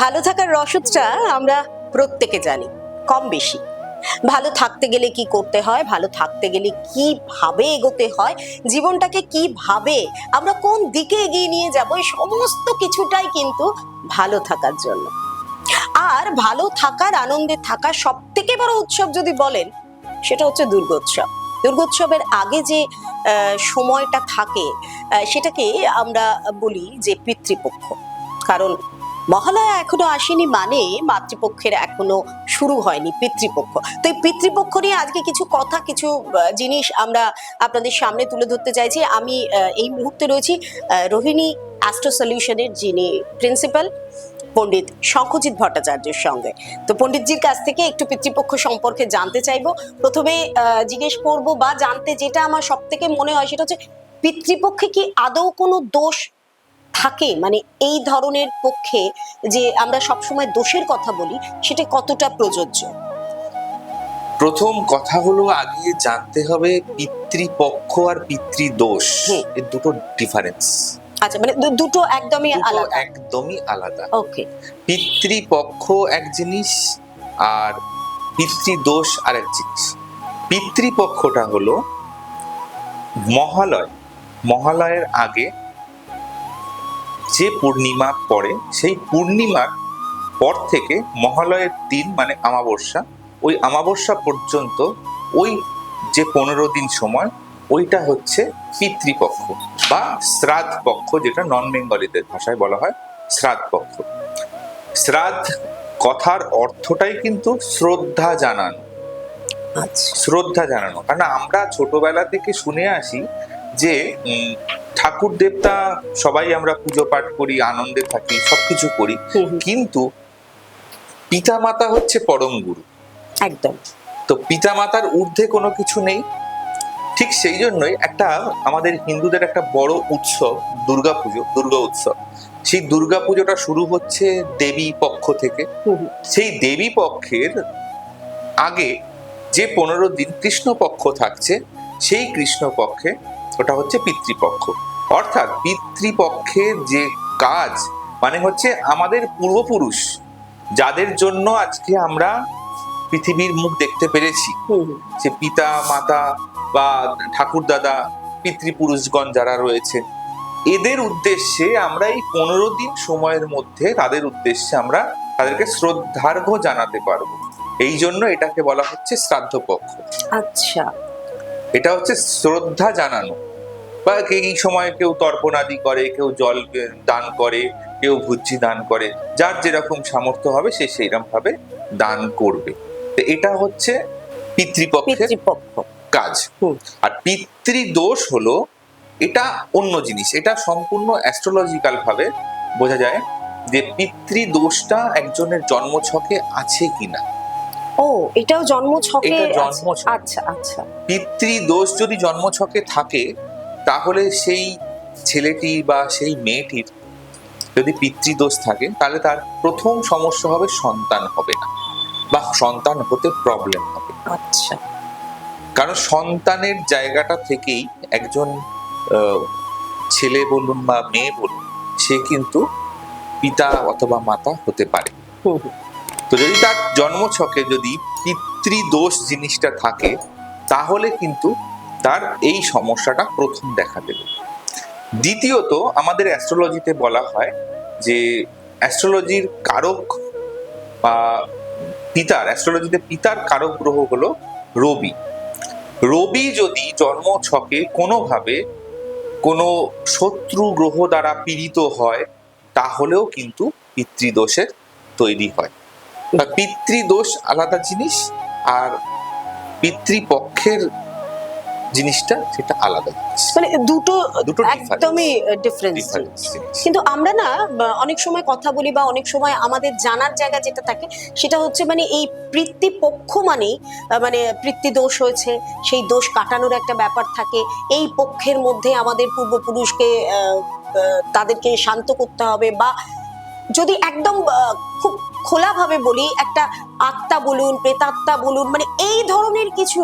ভালো থাকার রসদটা আমরা প্রত্যেকে জানি, কম বেশি। ভালো থাকতে গেলে কি করতে হয়? ভালো থাকতে গেলে কীভাবে এগোতে হয়? জীবনটাকে কীভাবে আমরা কোন দিকে এগিয়ে নিয়ে যাব? এই সমস্ত কিছুটাই কিন্তু ভালো থাকার জন্য। আর ভালো থাকার, আনন্দে থাকার সব থেকে বড় উৎসব যদি বলেন, সেটা হচ্ছে দুর্গোৎসব। দুর্গোৎসবের আগে যে সময়টা থাকে সেটাকে আমরা বলি যে পিতৃপক্ষ। কারণ মহালয়া এখনও আসেনি মানে মাতৃপক্ষের এখনও শুরু হয়নি, পিতৃপক্ষ। তো এই পিতৃপক্ষ নিয়ে আজকে কিছু কথা, কিছু জিনিস আমরা আপনাদের সামনে তুলে ধরতে চাইছি। আমি এই মুহূর্তে রয়েছি রোহিণী অ্যাস্ট্রো সলিউশনের যিনি প্রিন্সিপাল পণ্ডিত শঙ্খজিৎ ভট্টাচার্যের সঙ্গে। তো পণ্ডিতজির কাছ থেকে একটু পিতৃপক্ষ সম্পর্কে জানতে চাইব। প্রথমে জিজ্ঞেস করব বা জানতে যেটা আমার সব থেকে মনে হয় সেটা হচ্ছে, পিতৃপক্ষে কি আদৌ কোনো দোষ থাকে মানে এই ধরনের পক্ষে যে আমরা সবসময় দোষের কথা বলি সেটা কতটা প্রযোজ্য? প্রথম কথা হলো আগে জানতে হবে পিতৃপক্ষ আর পিতৃদোষ। এর দুটো ডিফারেন্স আচ্ছা মানে দুটো একদমই আলাদা। একদমই আলাদা। ওকে। পিতৃপক্ষ এক জিনিস আর পিতৃদোষ আর এক জিনিস। পিতৃপক্ষটা হলো মহালয়। মহালয়ের আগে যে পূর্ণিমা পড়ে সেই পূর্ণিমার পর থেকে মহালয়ের দিন মানে আমাবস্যা ওই আমাবস্যা পর্যন্ত ওই যে পনেরো দিন সময় ওইটা হচ্ছে পিতৃপক্ষ বা শ্রাদ্ধ পক্ষ যেটা নন বেঙ্গলিদের ভাষায় বলা হয় শ্রাদ্ধ পক্ষ শ্রাদ্ধ কথার অর্থটাই কিন্তু শ্রদ্ধা জানানো। আচ্ছা। শ্রদ্ধা জানানো। কারণ আমরা ছোটবেলা থেকে শুনে আসি যে ঠাকুর দেবতা সবাই আমরা পুজো পাঠ করি আনন্দে থাকি সবকিছু করি। কিন্তু পিতা মাতা হচ্ছে পরম গুরু। একদম। তো পিতা মাতার ঊর্ধ্বে কোনো কিছু নেই। ঠিক সেই জন্যই একটা আমাদের হিন্দুদের একটা বড় উৎসব দুর্গা পুজো দুর্গা উৎসব। সেই দুর্গা পুজোটা শুরু হচ্ছে দেবী পক্ষ থেকে। সেই দেবী পক্ষের আগে যে পনেরো দিন কৃষ্ণপক্ষ থাকছে সেই কৃষ্ণপক্ষে ওটা হচ্ছে পিতৃপক্ষ। অর্থাৎ পিতৃপক্ষের যে কাজ মানে হচ্ছে আমাদের পূর্বপুরুষ যাদের জন্য আজকে আমরা পৃথিবীর মুখ দেখতে পেরেছি। যে পিতা মাতা বা ঠাকুর দাদা পিতৃপুরুষগণ যারা রয়েছে এদের উদ্দেশ্যে আমরা এই পনেরো দিন সময়ের মধ্যে তাদের উদ্দেশ্যে আমরা তাদেরকে শ্রদ্ধার্ঘ জানাতে পারব। এই জন্য এটাকে বলা হচ্ছে শ্রাদ্ধ পক্ষ আচ্ছা। এটা হচ্ছে শ্রদ্ধা জানানো। বা কে- এই সময় কেউ তর্পণাদি করে কেউ জল দান করে কেউ ভুজ্জি দান করে যার যেরকম সামর্থ্য হবে সে সেইরকম ভাবে দান করবে। তো এটা হচ্ছে পিতৃপক্ষের পিতৃপক্ষ। কাজ। আর পিতৃদোষ হলো এটা অন্য জিনিস। এটা সম্পূর্ণ অ্যাস্ট্রোলজিক্যাল ভাবে বোঝা যায় যে পিতৃদোষটা একজনের জন্মছকে আছে কিনা। ও এটাও জন্ম ছকে? এটা। জন্মছক। আচ্ছা আচ্ছা পিতৃদোষ যদি জন্মছকে থাকে তাহলে সেই ছেলেটি বা সেই মেয়েটির যদি পিতৃদোষ থাকে তাহলে তার প্রথম সমস্যা হবে সন্তান হবে না বা সন্তান হতে প্রবলেম হবে। আচ্ছা। কারণ সন্তানের জায়গাটা থেকেই একজন আহ, ছেলে বলুন বা মেয়ে বলুন সে কিন্তু পিতা অথবা মাতা হতে পারে। হুম হুম, তো যদি তার জন্মছকে যদি পিতৃদোষ জিনিসটা থাকে, তাহলে কিন্তু তার এই সমস্যাটা প্রথম দেখা দেবে। দ্বিতীয়ত, আমাদের অ্যাস্ট্রোলজিতে বলা হয় যে অ্যাস্ট্রোলজির কারক বা পিতার অ্যাস্ট্রোলজিতে পিতার কারক গ্রহ হলো রবি। রবি যদি জন্ম ছকে কোনোভাবে কোনো শত্রু গ্রহ দ্বারা পীড়িত হয়, তাহলেও কিন্তু পিতৃদোষের তৈরি হয়। পিতৃদোষ আলাদা জিনিস আর পিতৃপক্ষের জিনিসটা সেটা আলাদা মানে দুটো দুটো একদমই ডিফারেন্স কিন্তু আমরা না অনেক সময় কথা বলি বা অনেক সময় আমাদের জানার জায়গা যেটা থাকে সেটা হচ্ছে মানে এই পিতৃপক্ষ মানেই মানে পিতৃদোষ হয়েছে সেই দোষ কাটানোর একটা ব্যাপার থাকে। এই পক্ষের মধ্যে আমাদের পূর্বপুরুষকে তাদেরকে শান্ত করতে হবে বা যদি একদম খুব খোলাভাবে বলি একটা আত্মা বলুন প্রেতাত্মা বলুন মানে এই ধরনের কিছু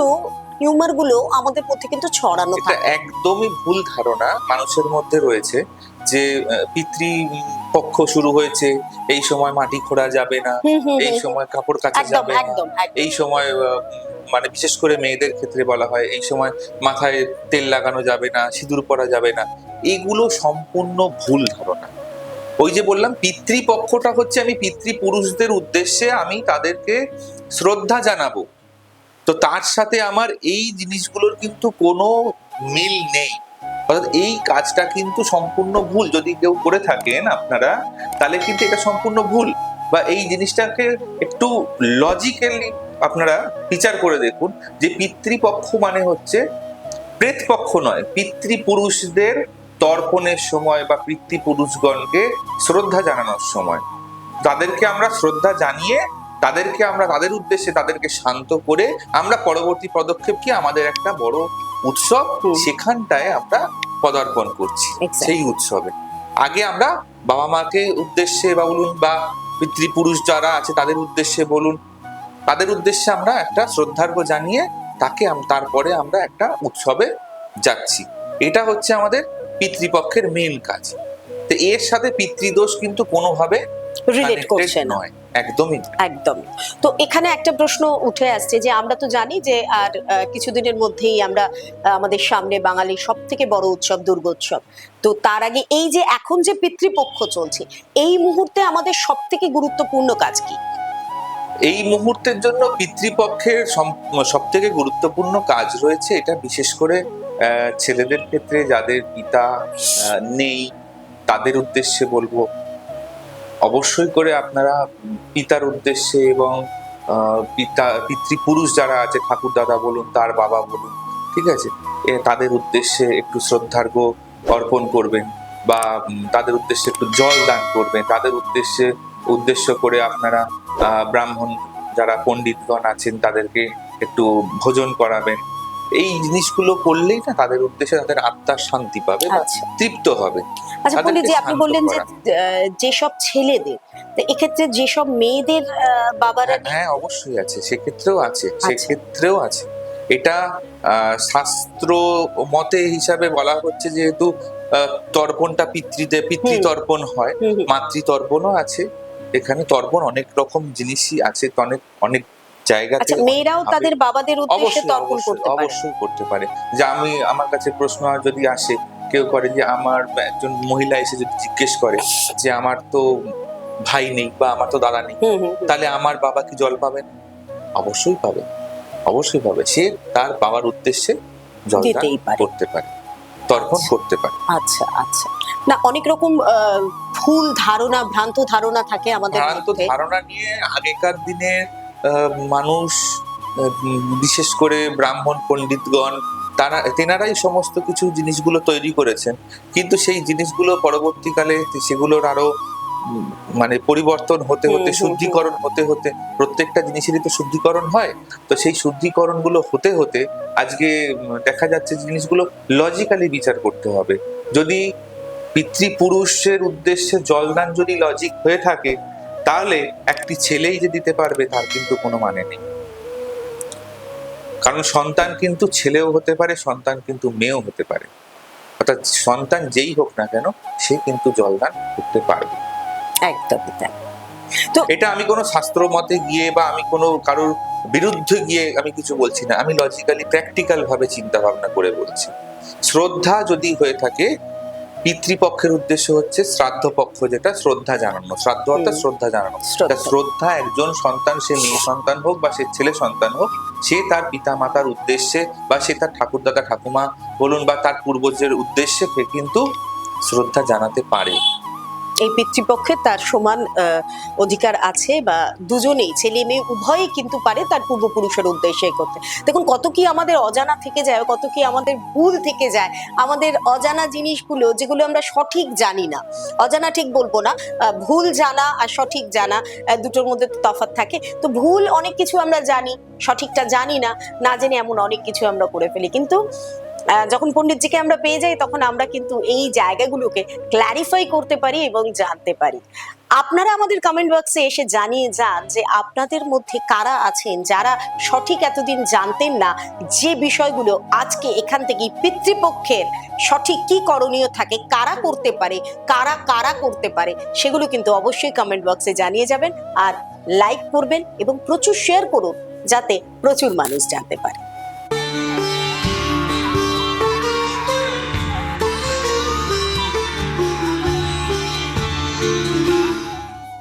হিউমারগুলো আমাদের মধ্যে কিন্তু ছড়ানো থাকে। একদমই ভুল ধারণা মানুষের মধ্যে রয়েছে যে পিতৃ পক্ষ শুরু হয়েছে এই সময় মাটি খোঁড়া যাবে না এই সময় কাপড় কাচা যাবে এই সময় মানে বিশেষ করে মেয়েদের ক্ষেত্রে বলা হয় এই সময় মাথায় তেল লাগানো যাবে না সিঁদুর পরা যাবে না এগুলো সম্পূর্ণ ভুল ধারণা। ওই যে বললাম, পিতৃপক্ষটা হচ্ছে আমি পিতৃপুরুষদের উদ্দেশ্যে আমি তাদেরকে শ্রদ্ধা জানাব। তো তার সাথে আমার এই জিনিসগুলোর কিন্তু কোনো মিল নেই। অর্থাৎ এই কাজটা কিন্তু সম্পূর্ণ ভুল। যদি কেউ করে থাকেন আপনারা, তাহলে কিন্তু এটা সম্পূর্ণ ভুল। বা এই জিনিসটাকে একটু লজিক্যালি আপনারা বিচার করে দেখুন যে পিতৃপক্ষ মানে হচ্ছে প্রেতপক্ষ নয়, পিতৃপুরুষদের তর্পণের সময় বা পিতৃপুরুষগণকে শ্রদ্ধা জানানোর সময়। তাদেরকে আমরা শ্রদ্ধা জানিয়ে তাদেরকে আমরা তাদের উদ্দেশ্যে তাদেরকে শান্ত করে আমরা পরবর্তী পদক্ষেপ কি আমাদের একটা বড় উৎসব। সেখানটায় আমরা পদার্পণ করছি সেই উৎসবে। আগে আমরা বাবা মাকে উদ্দেশ্যে বা বলুন বা পিতৃপুরুষ যারা আছে তাদের উদ্দেশ্যে বলুন তাদের উদ্দেশ্যে আমরা একটা শ্রদ্ধার্ঘ জানিয়ে তাকে তারপরে আমরা একটা উৎসবে যাচ্ছি। এটা হচ্ছে আমাদের পিতৃপক্ষের মেন কাজ। তো এর সাথে পিতৃদোষ কিন্তু কোনোভাবে রিলেট করছে নয়। একদমই না। একদম তো এখানে একটা প্রশ্ন উঠে আসছে যে আমরা তো জানি যে আর কিছুদিনের মধ্যেই আমরা আমাদের সামনে বাঙালির সব থেকে বড় উৎসব দুর্গোৎসব। তো তার আগে এই যে এখন যে পিতৃপক্ষ চলছে এই মুহূর্তে আমাদের সব থেকে গুরুত্বপূর্ণ কাজ কি? এই মুহূর্তের জন্য পিতৃপক্ষের সব থেকে গুরুত্বপূর্ণ কাজ রয়েছে এটা বিশেষ করে ছেলেদের ক্ষেত্রে যাদের পিতা নেই, তাদের উদ্দেশ্যে বলব, অবশ্যই করে আপনারা পিতার উদ্দেশ্যে এবং পিতা, পিতৃপুরুষ যারা আছে ঠাকুর দাদা বলুন, তার বাবা বলুন, ঠিক আছে? তাদের উদ্দেশ্যে একটু শ্রদ্ধার্ঘ অর্পণ করবেন বা তাদের উদ্দেশ্যে একটু জল দান করবেন। তাদের উদ্দেশ্যে, উদ্দেশ্য করে আপনারা ব্রাহ্মণ যারা পণ্ডিতগণ আছেন, তাদেরকে একটু ভোজন করাবেন। এই জিনিসগুলো করলেই না তাদের উদ্দেশ্যে তাদের আত্মার শান্তি পাবে আচ্ছা। তৃপ্ত হবে। আচ্ছা বলি যে আপনি বললেন যে যেসব ছেলেদের তো এক্ষেত্রে যেসব মেয়েদের বাবারা হ্যাঁ, হ্যাঁ অবশ্যই আছে সেক্ষেত্রেও আছে আচ্ছা। সেক্ষেত্রেও আছে। এটা আহ, শাস্ত্র মতে হিসাবে বলা হচ্ছে যেহেতু তর্পণটা পিতৃতে পিতৃতর্পণ হয়। মাতৃতর্পণও আছে এখানে তর্পণ অনেক রকম জিনিসই আছে অনেক অনেক জায়গাতে আচ্ছা মেয়েরাও তাদের বাবাদের উদ্দেশ্যে তর্পণ করতে পারে। অবশ্যই করতে পারে। যে আমি আমার কাছে প্রশ্ন যদি আসে কেউ করে যে আমার একজন মহিলা এসে যদি জিজ্ঞেস করে যে আমার তো ভাই নেই বা আমার তো দাদা নেই। তাহলে আমার বাবা কি জল পাবেন অবশ্যই পাবে। অবশ্যই পাবে। সে তার বাবার উদ্দেশ্যে জল করতে পারে তর্পণ করতে পারে। আচ্ছা আচ্ছা। না অনেক রকম ভুল ধারণা ভ্রান্ত ধারণা থাকে আমাদের ভ্রান্ত ধারণা নিয়ে আগেকার দিনে আহ, মানুষ বিশেষ করে ব্রাহ্মণ পণ্ডিতগণ তারা তেনারাই সমস্ত কিছু জিনিসগুলো তৈরি করেছেন। কিন্তু সেই জিনিসগুলো পরবর্তীকালে সেগুলোর আরও মানে পরিবর্তন হতে হতে শুদ্ধিকরণ হতে হতে প্রত্যেকটা জিনিসেরই তো শুদ্ধিকরণ হয়। তো সেই শুদ্ধিকরণগুলো হতে হতে আজকে দেখা যাচ্ছে জিনিসগুলো লজিক্যালি বিচার করতে হবে। যদি পিতৃপুরুষের উদ্দেশ্যে জলদান যদি লজিক হয়ে থাকে তাহলে একটি ছেলেই যে দিতে পারবে তার কিন্তু কোনো মানে নেই। কারণ সন্তান কিন্তু ছেলেও হতে পারে সন্তান কিন্তু মেয়েও হতে পারে। অর্থাৎ সন্তান যেই হোক না কেন সে কিন্তু জলদান করতে পারবে। একদমই তাই। এটা আমি কোনো শাস্ত্র মতে গিয়ে বা আমি কোনো কারোর বিরুদ্ধে গিয়ে আমি কিছু বলছি না। আমি লজিক্যালি প্র্যাকটিক্যাল ভাবে চিন্তা ভাবনা করে বলছি। শ্রদ্ধা যদি হয়ে থাকে পিতৃপক্ষের উদ্দেশ্য হচ্ছে শ্রাদ্ধ পক্ষ যেটা শ্রদ্ধা জানানো। শ্রাদ্ধ অর্থাৎ শ্রদ্ধা জানানো। শ্রদ্ধা। একজন সন্তান সে মেয়ে সন্তান হোক বা সে ছেলে সন্তান হোক সে তার পিতা মাতার উদ্দেশ্যে বা সে তার ঠাকুরদাদা ঠাকুমা বলুন বা তার পূর্বজের উদ্দেশ্যে সে কিন্তু শ্রদ্ধা জানাতে পারে। এই পিতৃপক্ষের তার সমান অধিকার আছে বা দুজনেই, ছেলে মেয়ে উভয়ই কিন্তু পারে তার পূর্বপুরুষের উদ্দেশ্যে করতে দেখুন, কত কি আমাদের অজানা থেকে যায়, কত কি আমাদের ভুল থেকে যায়, আমাদের অজানা জিনিসগুলো যেগুলো আমরা সঠিক জানি না। অজানা ঠিক বলব না ভুল জানা আর সঠিক জানা দুটোর মধ্যে তফাৎ থাকে। তো ভুল অনেক কিছু আমরা জানি, সঠিকটা জানি না না জেনে এমন অনেক কিছু আমরা করে ফেলি। কিন্তু যখন পণ্ডিতজিকে আমরা পেয়ে যাই, তখন আমরা কিন্তু এই জায়গাগুলোকে ক্ল্যারিফাই করতে পারি এবং জানতে পারি। আপনারা আমাদের কমেন্ট বক্সে এসে জানিয়ে যান যে আপনাদের মধ্যে কারা আছেন যারা সঠিক এতদিন জানতেন না যে বিষয়গুলো আজকে এখান থেকে পিতৃপক্ষের সঠিক কি করণীয় থাকে, কারা করতে পারে, কারা কারা করতে পারে, সেগুলো কিন্তু অবশ্যই কমেন্ট বক্সে জানিয়ে যাবেন। আর লাইক করবেন এবং প্রচুর শেয়ার করুন যাতে প্রচুর মানুষ জানতে পারে।